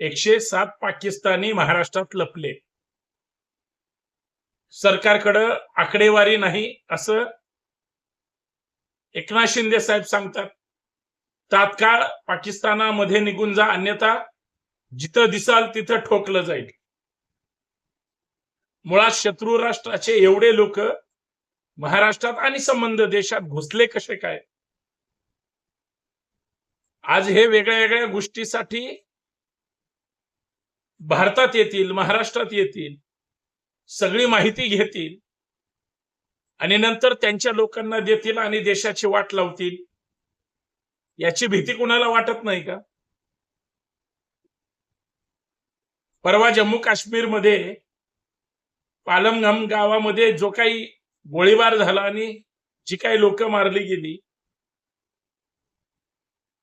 एकशे सात पाकिस्तानी महाराष्ट्रात लपले. सरकारकडं आकडेवारी नाही असं एकनाथ शिंदे साहेब सांगतात. तात्काळ पाकिस्तानामध्ये निघून जा अन्यथा जिथं दिसाल तिथं ठोकलं जाईल. मुळात शत्रू राष्ट्राचे एवढे लोक महाराष्ट्रात आणि संबंध देशात घुसले कसे काय? आज हे वेगळ्या वेगळ्या गोष्टीसाठी भारतात येतील महाराष्ट्रात येतील सगळी माहिती घेतील आणि नंतर त्यांच्या लोकांना देतील आणि देशाची वाट लावतील. याची भीती कुणाला वाटत नाही का? परवा जम्मू काश्मीरमध्ये पालमगम गावामध्ये जो काही गोळीबार झाला आणि जी काही लोक मारली गेली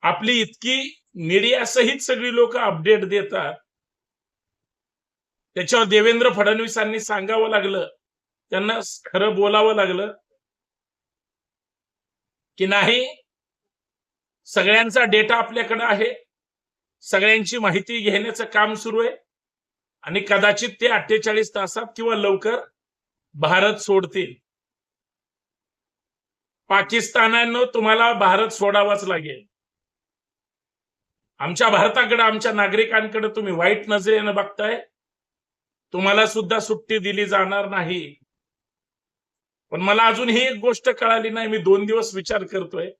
आपली इतकी मीडिया सहित सगळी लोक अपडेट देतात. त्याच्यावर देवेंद्र फडणवीसांनी सांगावं लागलं. त्यांना खरं बोलावं लागलं. की नाही सगळ्यांचा डेटा आपल्याकडे आहे. सगळ्यांची माहिती घेण्याचं काम सुरू आहे. आणि कदाचित ते अठ्ठेचाळीस तासात किंवा लवकर भारत सोडतील. पाकिस्तानानं तुम्हाला भारत सोडावाच लागेल. आमच्या भारताकडे आमच्या नागरिकांकडे तुम्ही वाईट नजरेनं बघताय. तुम्हाला सुद्धा सुट्टी दिली जाणार नाही. पण मला अजून ही एक गोष्ट कळाली नाही मी दोन दिवस विचार करतोय.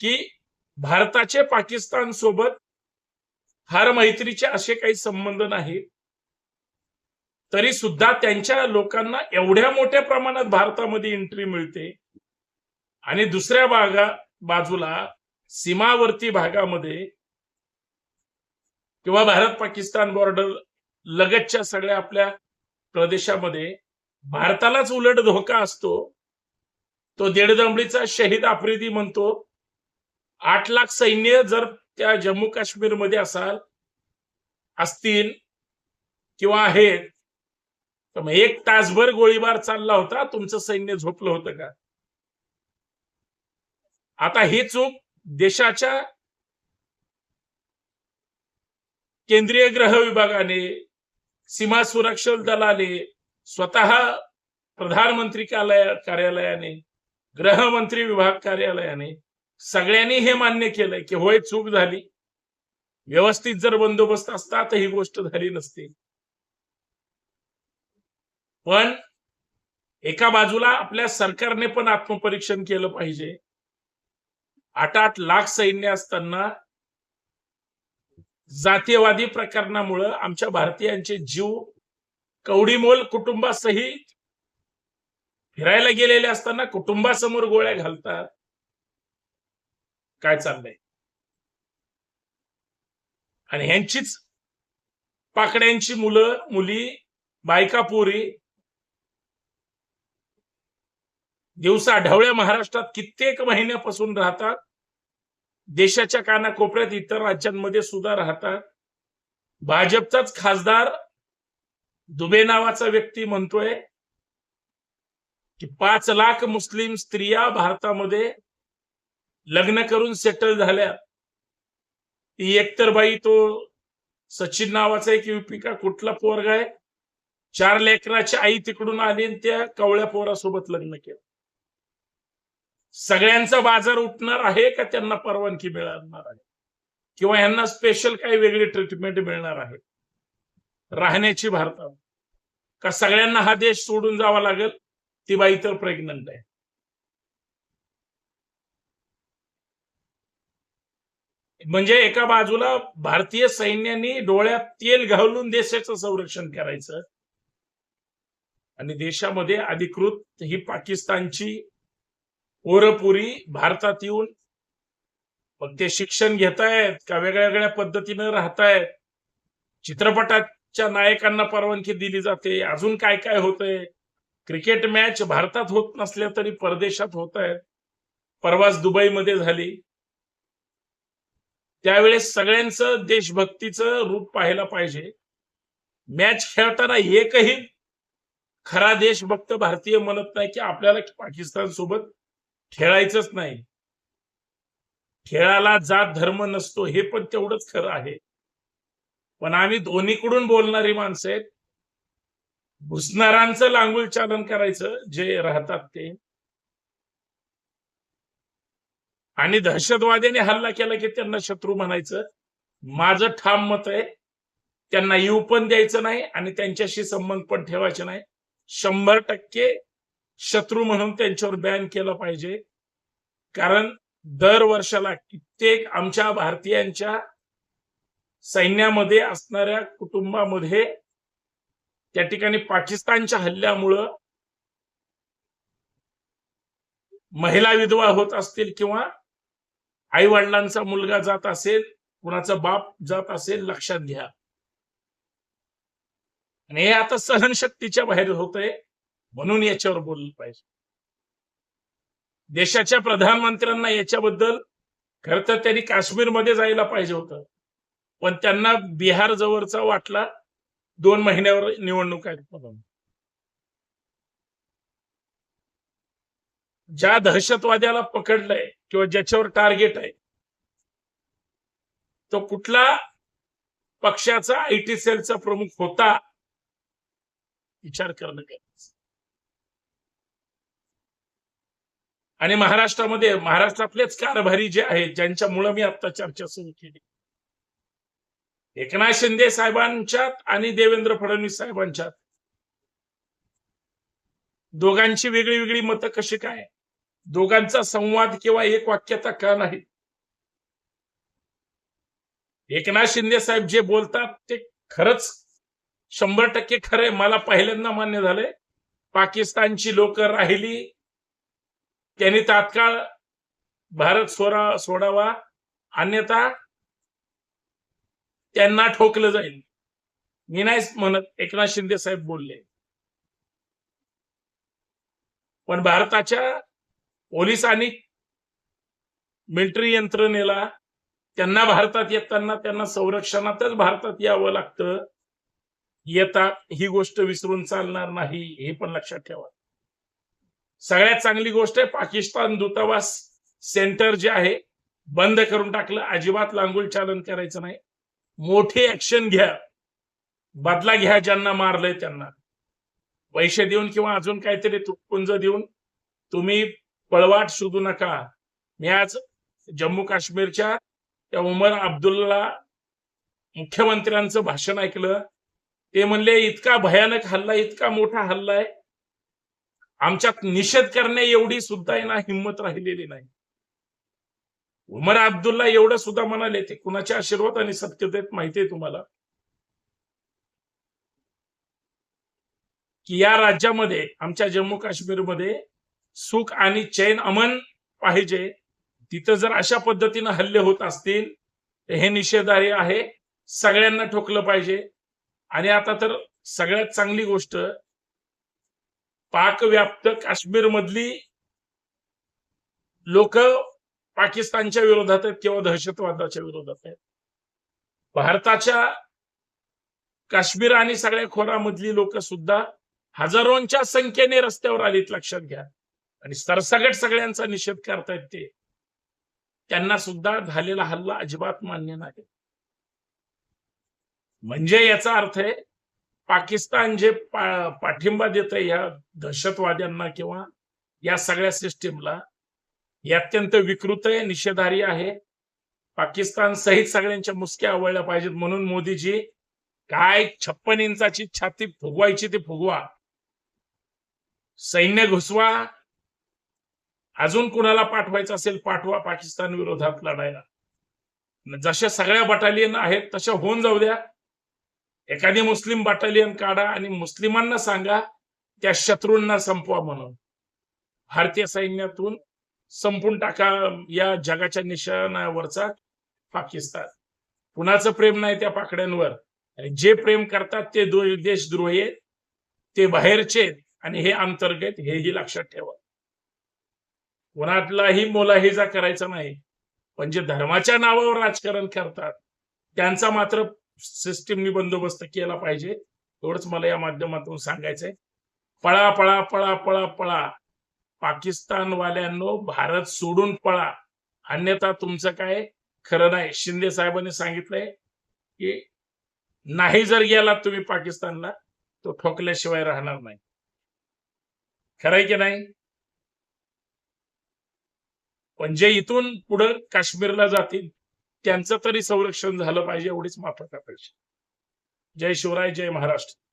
की भारताचे पाकिस्तान सोबत फार मैत्रीचे असे काही संबंध नाहीत. तरी सुद्धा त्यांच्या लोकांना एवढ्या मोठ्या प्रमाणात भारतामध्ये एंट्री मिळते. आणि दुसऱ्या भागा बाजूला सीमावर्ती भागामध्ये किंवा भारत पाकिस्तान बॉर्डर लगतच्या सगळ्या आपल्या प्रदेशामध्ये भारतालाच उलट धोका असतो. तो देडदंबळीचा शहीद आफ्रिदी म्हणतो. आठ लाख सैन्य जर त्या जम्मू काश्मीरमध्ये असाल असतील किंवा आहेत तर मग एक तासभर गोळीबार चालला होता तुमचं सैन्य झोपलं होतं का? आता ही चूक देशाच्या केंद्रीय गृह विभागाने सीमा सुरक्षा दलाने स्वतः प्रधानमंत्री कार्यालय कार्यालयाने गृहमंत्री विभाग कार्यालयाने सगळ्यांनी हे मान्य केलंय की होय चूक झाली. व्यवस्थित जर बंदोबस्त असता तर ही गोष्ट झाली नसती. पण एका बाजूला आपल्या सरकारने पण आत्मपरीक्षण केलं पाहिजे. आठ आठ लाख सैन्य असताना जातीयवादी प्रकरणामुळं आमच्या भारतीयांचे जीव कवडीमोल कुटुंबासहित फिरायला गेलेले असताना कुटुंबासमोर गोळ्या घालतात. काय चाललंय? आणि ह्यांचीच पाकड्यांची मुलं मुली बायका पोरी दिवसा ढवळ्या महाराष्ट्रात कित्येक महिन्यापासून राहतात. देशाच्या कानाकोपऱ्यात इतर राज्यांमध्ये सुद्धा राहतात भाजपचाच खासदार दुबे नावाचा व्यक्ती म्हणतोय की पाच लाख मुस्लिम स्त्रिया भारतामध्ये लग्न करून सेटल झाल्या. ती एकतर बाई तो सचिन नावाचा एक युपिका कुठला पोरगा आहे. चार लेकराची आई तिकडून आली आणि त्या कवळ्या पोरासोबत लग्न केलं. सगळ्यांचा बाजार उठणार आहे का त्यांना परवानगी मिळणार आहे? किंवा यांना स्पेशल काही वेगळी ट्रीटमेंट मिळणार आहे? राहण्याची भारतात का सगळ्यांना हा देश सोडून जावा लागेल? ती बाई तर प्रेग्नंट आहे. म्हणजे एका बाजूला भारतीय सैन्याने डोळ्यात तेल घालून देशाचं संरक्षण करायचं. आणि देशामध्ये अधिकृत ही पाकिस्तानची पोरपुरी भारतात येऊन मग ते शिक्षण घेतायत का वेगळ्या वेगळ्या पद्धतीनं राहतायत? चित्रपटाच्या नायकांना परवानगी दिली जाते. अजून काय काय होतंय? क्रिकेट मॅच भारतात होत नसल्या तरी परदेशात होत आहेत परवाच दुबईमध्ये झाली. त्यावेळेस सगळ्यांचं देशभक्तीचं रूप पाहायला पाहिजे. मॅच खेळताना एकही खरा देशभक्त भारतीय म्हणत नाही की आपल्याला पाकिस्तान सोबत खेळायचंच नाही. खेळाला जात धर्म नसतो हे पण तेवढंच खरं आहे. पण आम्ही दोन्हीकडून बोलणारी माणसं आहेत. घुसणारांचं लांगुल चालन करायचं जे राहतात ते. आणि दहशतवाद्याने हल्ला केला की त्यांना शत्रू म्हणायचं. माझं ठाम मत आहे त्यांना येऊ पण द्यायचं नाही आणि त्यांच्याशी संबंध पण ठेवायचे नाही. शंभर टक्के शत्रू म्हणून त्यांच्यावर बॅन केलं पाहिजे. कारण दर वर्षाला कित्येक आमच्या भारतीयांच्या सैन्यामध्ये असणाऱ्या कुटुंबामध्ये त्या ठिकाणी पाकिस्तानच्या हल्ल्यामुळं महिला विधवा होत असतील किंवा आई वडिलांचा मुलगा जात असेल कुणाचा बाप जात असेल लक्षात घ्या. आणि हे आता सहनशक्तीच्या बाहेर होतंय. म्हणून याच्यावर बोललं पाहिजे. देशाच्या प्रधानमंत्र्यांना याच्याबद्दल खर तर त्यांनी काश्मीरमध्ये जायला पाहिजे होतं. पण त्यांना बिहार जवळचा वाटला दोन महिन्यावर निवडणूक आहेत म्हणून ज्या दहशतवाद्याला पकडलंय किंवा ज्याच्यावर टार्गेट आहे तो कुठला पक्षाचा आयटी सेलचा प्रमुख होता विचार करणं. काय आणि महाराष्ट्रामध्ये महाराष्ट्रातलेच कारभारी जे आहेत ज्यांच्यामुळे मी आता चर्चा सुरू केली. एकनाथ शिंदे साहेबांच्यात आणि देवेंद्र फडणवीस साहेबांच्यात. दोघांची वेगळी वेगळी मतं कशी काय? दोघांचा संवाद किंवा एक वाक्यता का नाही? एकनाथ शिंदे साहेब जे बोलतात ते खरंच शंभर टक्के खरंय. मला पहिल्यांदा मान्य झालंय. पाकिस्तानची लोक राहिली त्यांनी तात्काळ भारत सोडा सोडावा. अन्यथा त्यांना ठोकलं जाईल. मी नाही म्हणत एकनाथ शिंदे साहेब बोलले. पण भारताच्या पोलिसांनी मिलिटरी यंत्रणेला त्यांना भारतात येताना त्यांना संरक्षणातच भारतात यावं लागतं. येतात ही गोष्ट विसरून चालणार नाही हे पण लक्षात ठेवा. सगळ्यात चांगली गोष्ट आहे पाकिस्तान दूतावास सेंटर जे आहे बंद करून टाकलं. अजिबात लांगुल चालन करायचं नाही. मोठी ऍक्शन घ्या. बदला घ्या ज्यांना मारलंय त्यांना. पैसे देऊन किंवा अजून काहीतरी तुटपुंज देऊन तुम्ही पळवाट शोधू नका. मी आज जम्मू काश्मीरच्या त्या उमर अब्दुल्ला मुख्यमंत्र्यांचं भाषण ऐकलं. ते म्हणले इतका भयानक हल्ला इतका मोठा हल्ला आहे. आमच्या निषेध करण्या एवढी सुद्धा आहे ना हिंमत राहिलेली नाही. उमर अब्दुल्ला एवढं सुद्धा म्हणाले ते कुणाच्या आशीर्वाद आणि सत्यतेत माहिती आहे तुम्हाला? की या राज्यामध्ये आमच्या जम्मू काश्मीरमध्ये सुख आणि चैन अमन पाहिजे तिथं जर अशा पद्धतीनं हल्ले होत असतील तर हे निषेधार्ह आहे. सगळ्यांना ठोकलं पाहिजे. आणि आता तर सगळ्यात चांगली गोष्ट पाक व्याप्त काश्मीर मधली लोक पाकिस्तानच्या विरोधात आहेत किंवा दहशतवादाच्या विरोधात आहेत. भारताच्या काश्मीर आणि सगळ्या खोरामधली लोक सुद्धा हजारोंच्या संख्येने रस्त्यावर आलीत लक्षात घ्या. आणि सरसगट सगळ्यांचा निषेध करतायत ते. त्यांना सुद्धा झालेला हल्ला अजिबात मान्य नाही. म्हणजे याचा अर्थ आहे पाकिस्तान जे पा- पाठिंबा देत आहे या दहशतवाद्यांना किंवा या सगळ्या सिस्टीमला हे अत्यंत विकृत आहे निषेधारी आहे. पाकिस्तान सहित सगळ्यांच्या मुसक्या आवळल्या पाहिजेत. म्हणून मोदीजी काय छप्पन इंचाची छाती फुगवायची ती फुगवा. सैन्य घुसवा. अजून कुणाला पाठवायचं असेल पाठवा पाकिस्तान विरोधात लढायला. जशा सगळ्या बटालियन आहेत तशा होऊन जाऊ द्या. एखादी मुस्लिम बटालियन काढा आणि मुस्लिमांना सांगा त्या शत्रूंना संपवा म्हणून. भारतीय सैन्यातून संपून टाका या जगाच्या निशाणावरचा पाकिस्तान. कुणाचं प्रेम नाही त्या पाकड्यांवर. आणि जे प्रेम करतात ते दो- देशद्रोही ते बाहेरचे आणि हे अंतर्गत हेही लक्षात ठेवा. कोणातलाही मोलाहिजा करायचा नाही. पण जे धर्माच्या नावावर राजकारण करतात त्यांचा मात्र सिस्टीमनी बंदोबस्त केला पाहिजे एवढंच मला या माध्यमातून सांगायचंय. पळा पळा पळा पळा पळा. पाकिस्तानवाल्यांनो भारत सोडून पळा. अन्यथा तुमचं काय खरं नाही. शिंदे साहेबांनी सांगितलंय की नाही जर गेला तुम्ही पाकिस्तानला तो ठोकल्याशिवाय राहणार नाही. खरंय की नाही? पण जे इथून पुढं काश्मीरला जातील त्यांचं तरी संरक्षण झालं पाहिजे एवढीच माफक अपेक्षा. जय शिवराय जय महाराष्ट्र.